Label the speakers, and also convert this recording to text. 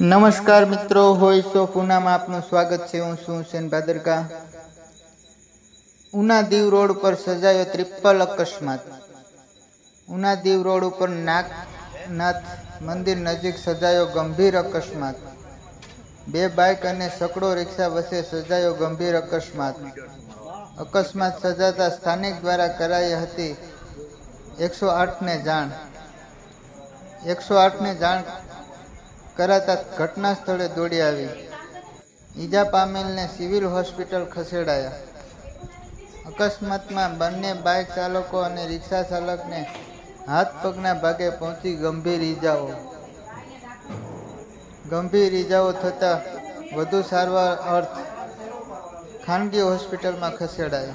Speaker 1: નમસ્કાર મિત્રો, હોય સો પૂનામાં આપનું સ્વાગત છે. હું છું હુસેન ભાદરકા. ઉના દીવ રોડ ઉપર સજાયો ત્રિપલ અકસ્માત. ઉના દીવ રોડ ઉપર નાગનાથ મંદિર નજીક સજાયો ગંભીર અકસ્માત. બે બાઇક અને સકડો રિક્ષા વચ્ચે સજાયો ગંભીર અકસ્માત. અકસ્માત સજાતા સ્થાનિક દ્વારા કરાઈ હતી એકસો આઠને જાણ. એકસો આઠને જાણ કરાતા ઘટના સ્થળે દોડી આવી. ઈજા પામેલને સિવિલ હોસ્પિટલ ખસેડાયા. અકસ્માતમાં બંને બાઇક ચાલકો અને રિક્ષા ચાલકને હાથ પગના ભાગે પહોંચી ગંભીર ઈજાઓ. ગંભીર ઈજાઓ થતાં વધુ સારવાર અર્થ ખાનગી હોસ્પિટલમાં ખસેડાયા.